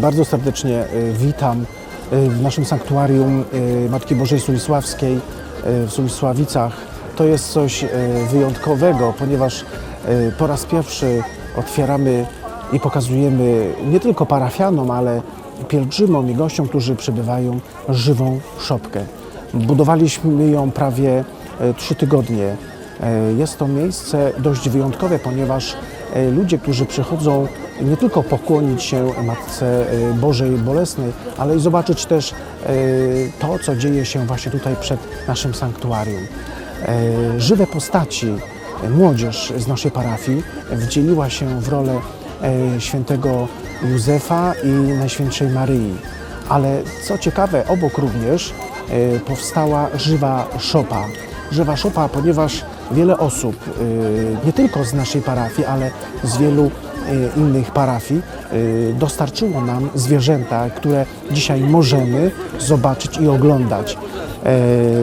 Bardzo serdecznie y, witam y, w naszym sanktuarium y, Matki Bożej Sulisławskiej w Sulisławicach. To jest coś wyjątkowego, ponieważ po raz pierwszy otwieramy i pokazujemy nie tylko parafianom, ale pielgrzymom i gościom, którzy przybywają żywą szopkę. Budowaliśmy ją prawie trzy tygodnie. Jest to miejsce dość wyjątkowe, ponieważ ludzie, którzy przychodzą nie tylko pokłonić się Matce e, Bożej Bolesnej, ale i zobaczyć też e, to, co dzieje się właśnie tutaj przed naszym sanktuarium. E, Żywe postaci, młodzież z naszej parafii wdzieliła się w rolę świętego Józefa i Najświętszej Maryi. Ale co ciekawe, obok również powstała żywa szopa. Żywa szopa, ponieważ wiele osób, nie tylko z naszej parafii, ale z wielu innych parafii, e, dostarczyło nam zwierzęta, które dzisiaj możemy zobaczyć i oglądać.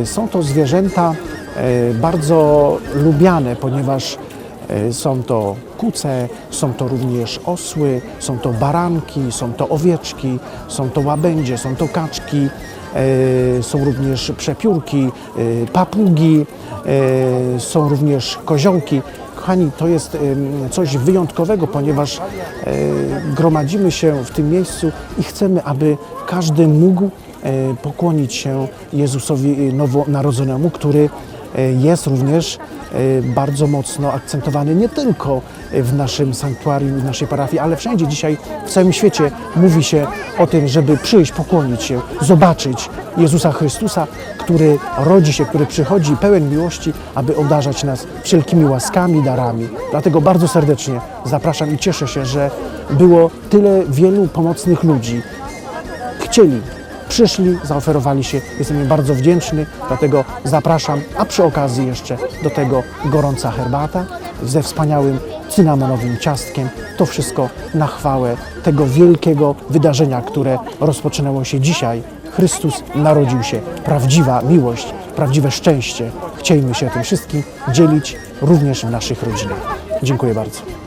E, Są to zwierzęta e, bardzo lubiane, ponieważ E, Są to kuce, są to również osły, są to baranki, są to owieczki, są to łabędzie, są to kaczki, e, są również przepiórki, e, papugi, e, są również koziołki. Kochani, to jest coś wyjątkowego, ponieważ e, gromadzimy się w tym miejscu i chcemy, aby każdy mógł e, pokłonić się Jezusowi Nowonarodzonemu, który e, jest również e, bardzo mocno akcentowany nie tylko w naszym sanktuarium, w naszej parafii, ale wszędzie dzisiaj w całym świecie mówi się o tym, żeby przyjść, pokłonić się, zobaczyć Jezusa Chrystusa, który rodzi się, który przychodzi pełen miłości, aby obdarzać nas wszelkimi łaskami, darami. Dlatego bardzo serdecznie zapraszam i cieszę się, że było tyle wielu pomocnych ludzi, chcieli, przyszli, zaoferowali się. Jestem im bardzo wdzięczny, dlatego zapraszam, a przy okazji jeszcze do tego gorąca herbata ze wspaniałym cynamonowym ciastkiem. To wszystko na chwałę tego wielkiego wydarzenia, które rozpoczynęło się dzisiaj. Chrystus narodził się. Prawdziwa miłość, prawdziwe szczęście. Chciejmy się tym wszystkim dzielić również w naszych rodzinach. Dziękuję bardzo.